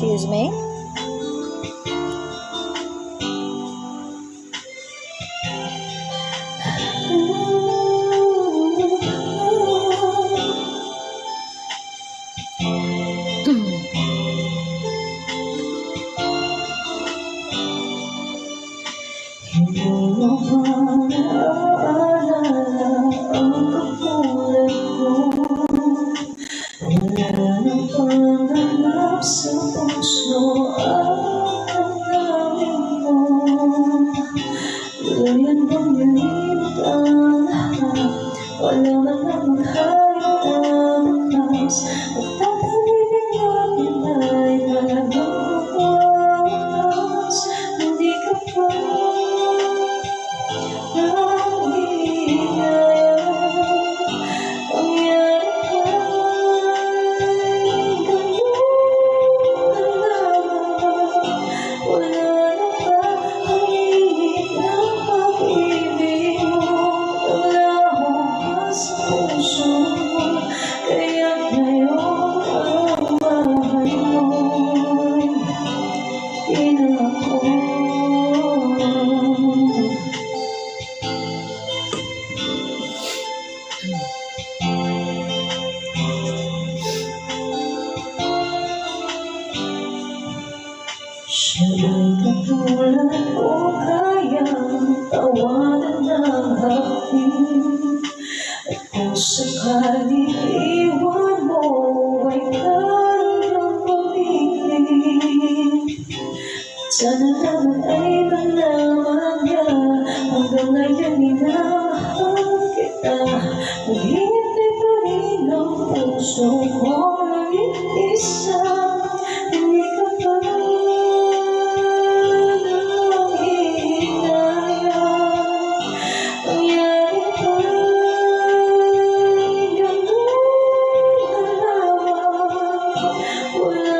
Excuse me? Hindi sa puso ang damdamin mo. Ngayon bang nalilip ang lahat? Wala man lang kahit ang bukas. Siya ay katulad o kayang tawanan ng hapin At kung sakali iwan mo ay kanyang pag-ibig Sana naman ay malaman niya Hanggang gusto ko lang isa Hindi pa nang hinaya Nangyari pa Ganun na Wala